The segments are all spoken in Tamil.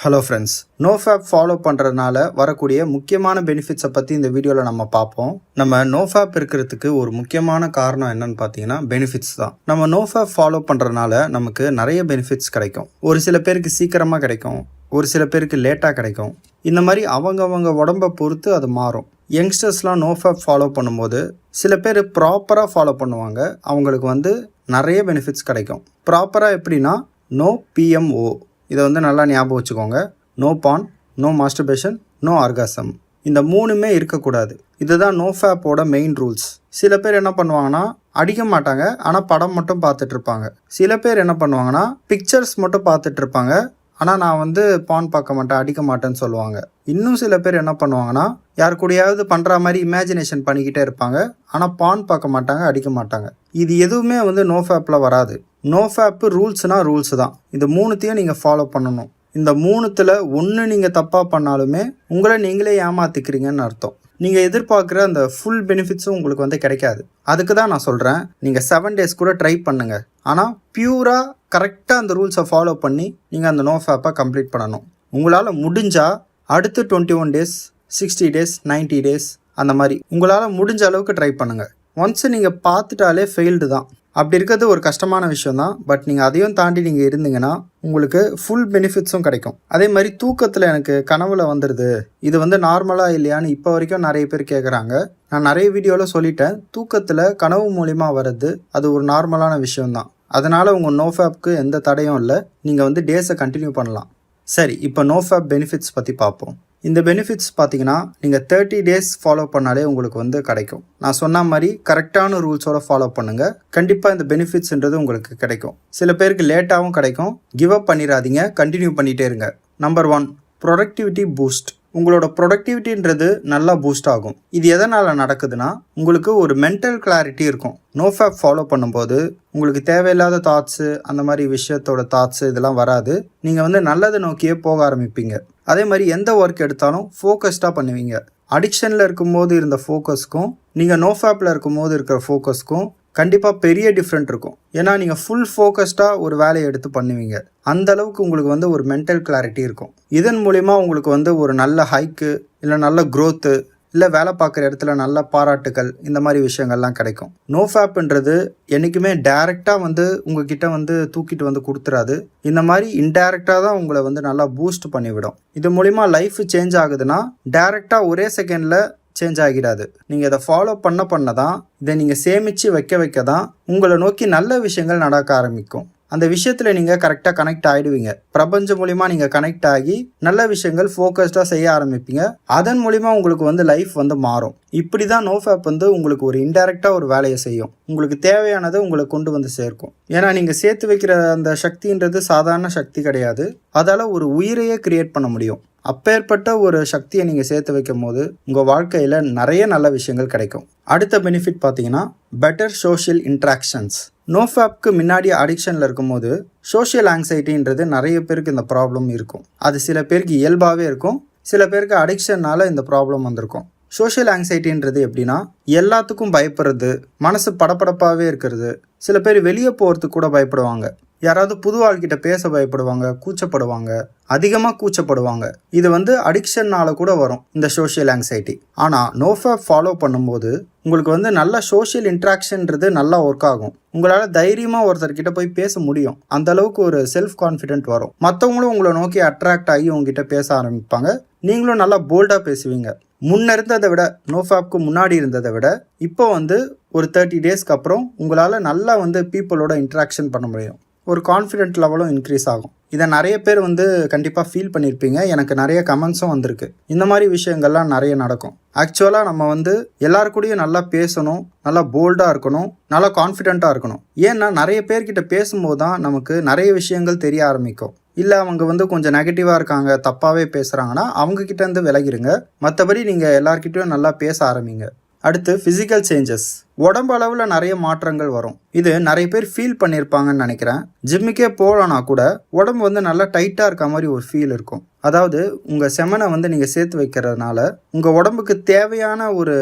Hello friends no fap follow பண்ணுறதுனால வரக்கூடிய முக்கியமான பெனிஃபிட்ஸை பற்றி இந்த வீடியோவில் நம்ம பார்ப்போம். நம்ம நோ ஃபேப் இருக்கிறதுக்கு ஒரு முக்கியமான காரணம் என்னன்னு பார்த்தீங்கன்னா பெனிஃபிட்ஸ் தான். நம்ம நோ ஃபேப் ஃபாலோ பண்ணுறதுனால நமக்கு நிறைய பெனிஃபிட்ஸ் கிடைக்கும். ஒரு சில பேருக்கு சீக்கிரமாக கிடைக்கும். ஒரு சில பேருக்கு லேட்டாக கிடைக்கும். இந்த மாதிரி அவங்கவங்க உடம்பை பொறுத்து அது மாறும். யங்ஸ்டர்ஸ்லாம் நோ ஃபேப் ஃபாலோ பண்ணும்போது சில பேர் ப்ராப்பராக ஃபாலோ பண்ணுவாங்க. அவங்களுக்கு வந்து நிறைய பெனிஃபிட்ஸ் கிடைக்கும். ப்ராப்பராக எப்படின்னா நோ பிஎம்ஓ இதை வந்து நல்லா ஞாபகம் வச்சுக்கோங்க. No fap no masturbation no orgasm இந்த மூணுமே இருக்கக்கூடாது. இதுதான் நோ ஃபேப்போட மெயின் ரூல்ஸ் சில பேர் என்ன பண்ணுவாங்கன்னா அடிக்க மாட்டாங்க. ஆனால் படம் மட்டும் பார்த்துட்டு இருப்பாங்க. சில பேர் என்ன பண்ணுவாங்கன்னா பிக்சர்ஸ் மட்டும் பார்த்துட்டு இருப்பாங்க. ஆனால் நான் வந்து பான் பார்க்க மாட்டேன் அடிக்க மாட்டேன்னு சொல்லுவாங்க. இன்னும் சில பேர் என்ன பண்ணுவாங்கன்னா யார் கூடயாவது பண்ணுற மாதிரி இமேஜினேஷன் பண்ணிக்கிட்டே இருப்பாங்க. ஆனால் பான் பார்க்க மாட்டாங்க அடிக்க மாட்டாங்க. இது எதுவுமே வந்து நோ ஃபேப்பில் வராது. நோ ஃபேப்பு ரூல்ஸ்னால் ரூல்ஸ் தான். இந்த மூணுத்தையும் நீங்கள் ஃபாலோ பண்ணணும். இந்த மூணுத்தில் ஒன்று நீங்கள் தப்பாக பண்ணாலுமே உங்களை நீங்களே ஏமாத்திக்கிறீங்கன்னு அர்த்தம். நீங்கள் எதிர்பார்க்குற அந்த ஃபுல் பெனிஃபிட்ஸும் உங்களுக்கு வந்து கிடைக்காது. அதுக்கு தான் நான் சொல்கிறேன் நீங்கள் செவன் டேஸ் கூட ட்ரை பண்ணுங்கள் ஆனால் பியூராக கரெக்டாக அந்த ரூல்ஸை ஃபாலோ பண்ணி நீங்கள் அந்த நோ ஃபேப்பை கம்ப்ளீட் பண்ணணும். உங்களால் முடிஞ்சால் அடுத்து twenty one days sixty days 90 days அந்த மாதிரி உங்களால் முடிஞ்ச அளவுக்கு ட்ரை பண்ணுங்கள் ஒன்ஸ் நீங்கள் பார்த்துட்டாலே ஃபெயில்டு தான். அப்படி இருக்கிறது ஒரு கஷ்டமான விஷயம் தான். பட் நீங்கள் அதையும் தாண்டி நீங்கள் இருந்தீங்கன்னா உங்களுக்கு ஃபுல் பெனிஃபிட்ஸும் கிடைக்கும். அதே மாதிரி தூக்கத்தில் எனக்கு கனவுல வந்துடுது இது வந்து நார்மலாக இல்லையான்னு இப்போ வரைக்கும் நிறைய பேர் கேட்குறாங்க நான் நிறைய வீடியோவில் சொல்லிட்டேன். தூக்கத்தில் கனவு மூலிமா வர்றது அது ஒரு நார்மலான விஷயம்தான் அதனால் உங்கள் நோஃபேப்க்கு எந்த தடையும் இல்லை. நீங்கள் வந்து டேஸை கண்டினியூ பண்ணலாம். சரி இப்போ நோஃபேப் பெனிஃபிட்ஸ் பற்றி பார்ப்போம் இந்த பெனிஃபிட்ஸ் பார்த்தீங்கன்னா நீங்கள் தேர்ட்டி டேஸ் ஃபாலோ பண்ணாலே உங்களுக்கு வந்து கிடைக்கும். நான் சொன்ன மாதிரி கரெக்டான ரூல்ஸோட ஃபாலோ பண்ணுங்கள் கண்டிப்பாக இந்த பெனிஃபிட்ஸ்ன்றது உங்களுக்கு கிடைக்கும். சில பேருக்கு லேட்டாகவும் கிடைக்கும். கிவ் அப் பண்ணிடாதீங்க கண்டினியூ பண்ணிகிட்டே இருங்க. நம்பர் ஒன் ப்ரொடக்டிவிட்டி பூஸ்ட் உங்களோட ப்ரொடக்டிவிட்டின்றது நல்லா பூஸ்ட் ஆகும். இது எதனால் நடக்குதுன்னா உங்களுக்கு ஒரு மென்டல் கிளாரிட்டி இருக்கும். நோ ஃபேப் ஃபாலோ பண்ணும்போது உங்களுக்கு தேவையில்லாத தாட்ஸு அந்த மாதிரி விஷயத்தோட தாட்ஸு இதெல்லாம் வராது. நீங்கள் வந்து நல்லதை நோக்கியே போக ஆரம்பிப்பீங்க. அதே மாதிரி எந்த ஒர்க் எடுத்தாலும் ஃபோக்கஸ்டாக பண்ணுவீங்க. அடிக்ஷனில் இருக்கும்போது இருந்த ஃபோக்கஸ்க்கும் நீங்கள் நோ ஃபேப்பில் இருக்கும்போது இருக்கிற ஃபோக்கஸ்க்கும் கண்டிப்பாக பெரிய டிஃப்ரெண்ட் இருக்கும். ஏன்னா நீங்கள் ஃபுல் ஃபோக்கஸ்டாக ஒரு வேலையை எடுத்து பண்ணுவீங்க. அந்த அளவுக்கு உங்களுக்கு வந்து ஒரு மென்டல் கிளாரிட்டி இருக்கும். இதன் மூலிமா உங்களுக்கு வந்து ஒரு நல்ல ஹைக்கு இல்லை நல்ல க்ரோத்து இல்லை வேலை பார்க்குற இடத்துல நல்ல பாராட்டுகள் இந்த மாதிரி விஷயங்கள்லாம் கிடைக்கும். நோ ஃபேப்ன்றது என்றைக்குமே டைரெக்டாக வந்து உங்ககிட்ட வந்து தூக்கிட்டு வந்து கொடுத்துறாது. இந்த மாதிரி இன்டைரக்டாக தான் உங்களை வந்து நல்லா பூஸ்ட் பண்ணிவிடும். இது மூலிமா லைஃப் சேஞ்ச் ஆகுதுன்னா டைரெக்டாக ஒரே செகண்டில் சேஞ்ச் ஆகிடாது. நீங்கள் இதை ஃபாலோ பண்ண பண்ண தான் இதை நீங்கள் சேமித்து வைக்க வைக்க தான் உங்களை நோக்கி நல்ல விஷயங்கள் நடக்க ஆரம்பிக்கும். அந்த விஷயத்தில் நீங்கள் கரெக்டாக கனெக்ட் ஆகிடுவீங்க பிரபஞ்சம் மூலிமா நீங்கள் கனெக்ட் ஆகி நல்ல விஷயங்கள் ஃபோக்கஸ்டாக செய்ய ஆரம்பிப்பீங்க. அதன் மூலிமா உங்களுக்கு வந்து லைஃப் வந்து மாறும். இப்படி தான் நோஃபேப் வந்து உங்களுக்கு ஒரு இன்டெரக்டாக ஒரு வேலையை செய்யும். உங்களுக்கு தேவையானதை உங்களை கொண்டு வந்து சேர்க்கும். ஏன்னா நீங்கள் சேர்த்து வைக்கிற அந்த சக்தின்றது சாதாரண சக்தி கிடையாது. அதால் ஒரு உயிரையே கிரியேட் பண்ண முடியும். அப்பேற்பட்ட ஒரு சக்தியை நீங்கள் சேர்த்து வைக்கும் போது உங்கள் வாழ்க்கையில் நிறைய நல்ல விஷயங்கள் கிடைக்கும். அடுத்த பெனிஃபிட் பார்த்தீங்கன்னா பெட்டர் சோஷியல் இன்ட்ராக்ஷன்ஸ் நோஃபேப்க்கு முன்னாடி அடிக்ஷனில் இருக்கும்போது சோஷியல் ஆங்ஸைட்டின்றது நிறைய பேருக்கு இந்த ப்ராப்ளம் இருக்கும். அது சில பேருக்கு இயல்பாகவே இருக்கும். சில பேருக்கு அடிக்ஷன்னால இந்த ப்ராப்ளம் வந்திருக்கும். சோஷியல் ஆங்ஸைட்டின்றது எப்படின்னா எல்லாத்துக்கும் பயப்படுறது மனசு படபடப்பாகவே இருக்கிறது. சில பேர் வெளியே போகிறதுக்கு கூட பயப்படுவாங்க. யாராவது புது ஆள்கிட்ட பேச பயப்படுவாங்க கூச்சப்படுவாங்க அதிகமாக கூச்சப்படுவாங்க. இது வந்து அடிக்ஷன்னால கூட வரும் இந்த சோஷியல் ஆங்ஸைட்டி ஆனால் நோஃபேப் ஃபாலோ பண்ணும்போது உங்களுக்கு வந்து நல்ல சோஷியல் இன்ட்ராக்ஷன்ன்றது நல்லா ஒர்க் ஆகும். உங்களால் தைரியமாக ஒருத்தர்கிட்ட போய் பேச முடியும். அந்த அளவுக்கு ஒரு செல்ஃப் கான்ஃபிடென்ட் வரும். மற்றவங்களும் உங்களை நோக்கி அட்ராக்ட் ஆகி உங்ககிட்ட பேச ஆரம்பிப்பாங்க. நீங்களும் நல்லா போல்டாக பேசுவீங்க. முன்ன இருந்ததை விட நோஃபேப்க்கு முன்னாடி இருந்ததை விட இப்போ வந்து ஒரு தேர்ட்டி டேஸ்க்கு அப்புறம் உங்களால் நல்லா வந்து பீப்புளோட இன்ட்ராக்ஷன் பண்ண முடியும். ஒரு கான்ஃபிடென்ட் லெவலும் இன்க்ரீஸ் ஆகும். இதை நிறைய பேர் வந்து கண்டிப்பாக ஃபீல் பண்ணியிருப்பீங்க எனக்கு நிறைய கமெண்ட்ஸும் வந்திருக்கு. இந்த மாதிரி விஷயங்கள்லாம் நிறைய நடக்கும். ஆக்சுவலாக நம்ம வந்து எல்லாருக்கூடையும் நல்லா பேசணும் நல்லா போல்டாக இருக்கணும் நல்லா கான்ஃபிடென்ட்டாக இருக்கணும். ஏன்னா நிறைய பேர்கிட்ட பேசும்போது தான் நமக்கு நிறைய விஷயங்கள் தெரிய ஆரம்பிக்கும். இல்லை அவங்க வந்து கொஞ்சம் நெகட்டிவாக இருக்காங்க தப்பாகவே பேசுகிறாங்கன்னா அவங்கக்கிட்ட இருந்து விலகிருங்க. மற்றபடி நீங்கள் எல்லாருக்கிட்டையும் நல்லா பேச ஆரம்பிங்க. அடுத்து ஃபிசிக்கல் சேஞ்சஸ் உடம்பு அளவில் நிறைய மாற்றங்கள் வரும். இது நிறைய பேர் ஃபீல் பண்ணியிருப்பாங்கன்னு நினைக்கிறேன். ஜிம்முக்கே போகலனா கூட உடம்பு வந்து நல்லா டைட்டாக இருக்க மாதிரி ஒரு ஃபீல் இருக்கும். அதாவது உங்கள் செமனை வந்து நீங்கள் சேர்த்து வைக்கிறதுனால உங்கள் உடம்புக்கு தேவையான ஒரு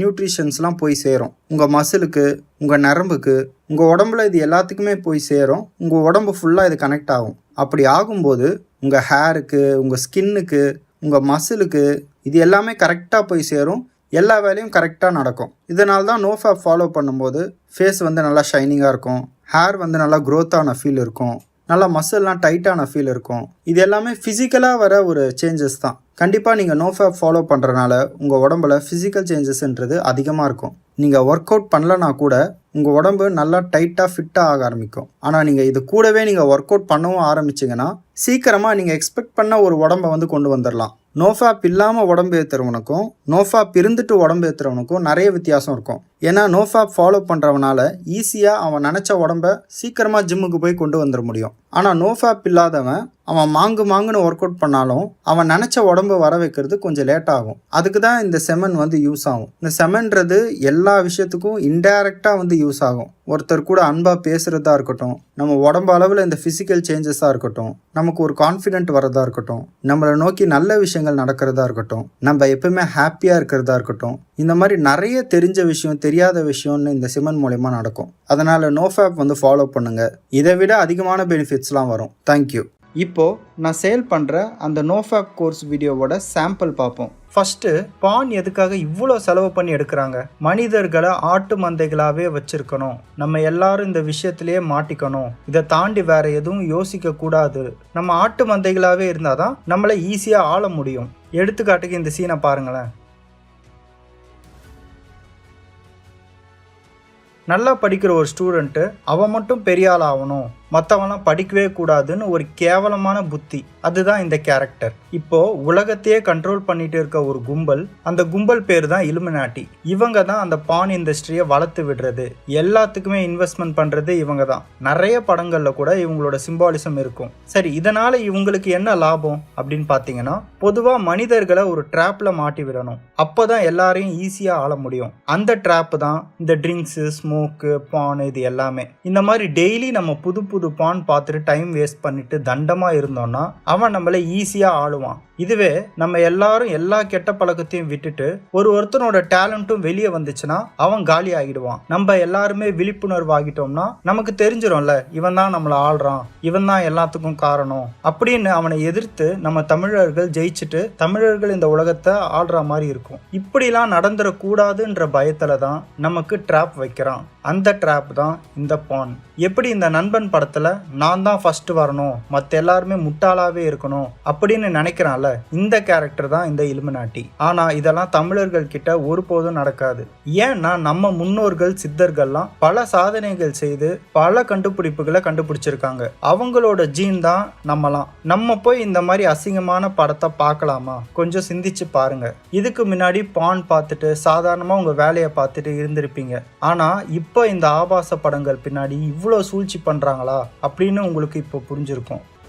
நியூட்ரிஷன்ஸ்லாம் போய் சேரும். உங்கள் மசிலுக்கு உங்கள் நரம்புக்கு உங்கள் உடம்புல இது எல்லாத்துக்குமே போய் சேரும். உங்கள் உடம்பு ஃபுல்லாக இது கனெக்ட் ஆகும். அப்படி ஆகும்போது உங்கள் ஹேருக்கு உங்கள் ஸ்கின்னுக்கு உங்கள் மசிலுக்கு இது எல்லாமே கரெக்டாக போய் சேரும். எல்லா வேலையும் கரெக்டாக நடக்கும். இதனால தான் நோ ஃபேப் ஃபாலோ பண்ணும்போது ஃபேஸ் வந்து நல்லா ஷைனிங்காக இருக்கும். ஹேர் வந்து நல்லா க்ரோத்தான ஃபீல் இருக்கும். நல்லா மசில்லாம் டைட்டான ஃபீல் இருக்கும். இது எல்லாமே ஃபிசிக்கலாக வர ஒரு சேஞ்சஸ் தான். கண்டிப்பாக நீங்கள் நோ ஃபேப் ஃபாலோ பண்ணுறனால உங்கள் உடம்புல ஃபிசிக்கல் சேஞ்சஸ்ன்றது அதிகமாக இருக்கும். நீங்கள் ஒர்க் அவுட் பண்ணலனா கூட உங்கள் உடம்பு நல்லா டைட்டாக ஃபிட்டாக ஆக ஆரம்பிக்கும். ஆனால் நீங்கள் இது கூடவே நீங்கள் ஒர்க் அவுட் பண்ணவும் ஆரம்பிச்சிங்கன்னா சீக்கிரமாக நீங்கள் எக்ஸ்பெக்ட் பண்ண ஒரு உடம்பை வந்து கொண்டு வந்துடலாம் நோஃபாப் இல்லாமல் உடம்பு ஏற்றுறவனுக்கும் நோஃபாப் இருந்துட்டு உடம்பு ஏற்றுறவனுக்கும் நிறைய வித்தியாசம் இருக்கும். ஏன்னா நோஃபாப் ஃபாலோ பண்ணுறவனால ஈஸியாக அவன் நினச்ச உடம்ப சீக்கிரமாக ஜிம்முக்கு போய் கொண்டு வந்துட முடியும். ஆனால் நோஃபாப் இல்லாதவன் அவன் மாங்கு மாங்குன்னு ஒர்க் அவுட் பண்ணாலும் அவன் நினச்ச உடம்பு வர வைக்கிறது கொஞ்சம் லேட் ஆகும். அதுக்கு தான் இந்த செமன் வந்து யூஸ் ஆகும். இந்த செமன்றது எல்லா விஷயத்துக்கும் இன்டைரக்டாக வந்து யூஸ் ஆகும். ஒருத்தர் கூட அன்பாக பேசுகிறதா இருக்கட்டும் நம்ம உடம்பு அளவில் இந்த ஃபிசிக்கல் சேஞ்சஸாக இருக்கட்டும் நமக்கு ஒரு கான்ஃபிடென்ட் வரதா இருக்கட்டும் நம்மளை நோக்கி நல்ல விஷயங்கள் நடக்கிறதா இருக்கட்டும் நம்ம எப்பவுமே ஹாப்பியாக இருக்கிறதா இருக்கட்டும் இந்த மாதிரி நிறைய தெரிஞ்ச விஷயம் தெரியாத விஷயம்னு இந்த சிமன் மூலயமா நடக்கும். அதனால் நோஃபேப் வந்து ஃபாலோ பண்ணுங்கள் இதை விட அதிகமான பெனிஃபிட்ஸ்லாம் வரும். தேங்க்யூ இப்போது நான் சேல் பண்ணுற அந்த நோஃபேப் கோர்ஸ் வீடியோவோட சாம்பிள் பார்ப்போம். ஃபஸ்ட்டு பான் எதுக்காக இவ்வளோ செலவு பண்ணி எடுக்கிறாங்க? மனிதர்களை ஆட்டு மந்தைகளாகவே வச்சுருக்கணும். நம்ம எல்லாரும் இந்த விஷயத்திலேயே மாட்டிக்கணும். இதை தாண்டி வேற எதுவும் யோசிக்க கூடாது. நம்ம ஆட்டு மந்தைகளாகவே இருந்தால் தான் நம்மளை ஈஸியாக ஆள முடியும். எடுத்துக்காட்டுக்கு இந்த சீனை பாருங்களேன். நல்லா படிக்கிற ஒரு ஸ்டூடெண்ட்டு அவன் மட்டும் பெரிய ஆள் ஆகணும். மற்றவன்லாம் படிக்கவே கூடாதுன்னு ஒரு கேவலமான புத்தி. அதுதான் இந்த கேரக்டர் இப்போ உலகத்தையே கண்ட்ரோல் பண்ணிட்டு இருக்க ஒரு கும்பல் அந்த கும்பல் பேர் தான் இலுமினாட்டி இவங்க தான் அந்த பான் இண்டஸ்ட்ரியை வளர்த்து விடுறது. எல்லாத்துக்குமே இன்வெஸ்ட்மெண்ட் பண்றது இவங்க தான். நிறைய படங்கள்ல கூட இவங்களோட சிம்பாலிசம் இருக்கும். சரி இதனால இவங்களுக்கு என்ன லாபம் அப்படின்னு பார்த்தீங்கன்னா பொதுவா மனிதர்களை ஒரு ட்ராப்ல மாட்டி விடணும். அப்போதான் எல்லாரையும் ஈஸியா ஆள முடியும். அந்த ட்ராப் தான் இந்த ட்ரிங்க்ஸு ஸ்மோக்கு பான் இது எல்லாமே. இந்த மாதிரி டெய்லி நம்ம புது புது கொடுப்பான்னு பார்த்துட்டு டைம் வேஸ்ட் பண்ணிட்டு தண்டமாக இருந்தோன்னா அவன் நம்மளை ஈஸியாக ஆளுவான். இதுவே நம்ம எல்லாரும் எல்லா கெட்ட பழக்கத்தையும் விட்டுட்டு ஒரு ஒருத்தனோட டேலண்ட்டும் வெளியே வந்துச்சுன்னா அவன் காலி ஆகிடுவான். நம்ம எல்லாருமே விழிப்புணர்வு ஆகிட்டோம்னா நமக்கு தெரிஞ்சிடும்ல இவன் தான் நம்மளை ஆள்றான் இவன் தான் எல்லாத்துக்கும் காரணம் அப்படின்னு அவனை எதிர்த்து நம்ம தமிழர்கள் ஜெயிச்சுட்டு தமிழர்கள் இந்த உலகத்தை ஆள்ற மாதிரி இருக்கும். இப்படிலாம் நடந்துடக்கூடாதுன்ற பயத்துல தான் நமக்கு ட்ராப் வைக்கிறான். அந்த ட்ராப் தான் இந்த பான் எப்படி இந்த நண்பன் படத்துல நான் தான் ஃபர்ஸ்ட் வரணும் மற்ற எல்லாருமே முட்டாளாவே இருக்கணும் அப்படின்னு நினைக்கிறான்ல இந்த கேரக்டர் தான் இந்த இலுமினாட்டி. ஆனா இதெல்லாம் தமிழர்கள் கிட்ட ஒருபோதும் நடக்காது. ஏன்னா நம்ம முன்னோர்கள் சித்தர்கள்லாம் பல சாதனைகள் செய்து பல கண்டுபிடிப்புகளை கண்டுபிடிச்சிருக்காங்க. அவங்களோட ஜீன் தான் நம்மலாம். நம்ம போய் இந்த மாதிரி அசிங்கமான படத்தை பார்க்கலாமா? கொஞ்சம் சிந்திச்சு பாருங்க. இதுக்கு முன்னாடி பான் பார்த்துட்டு சாதாரணமா உங்க வேலையை பார்த்துட்டு இருந்திருப்பீங்க. ஆனா இப்போ இந்த ஆபாச படங்கள் பின்னாடி இவ்வளோ சூழ்ச்சி பண்றாங்களா? அப்படின்னு உங்களுக்கு இப்போ புரிஞ்சிருக்கும்.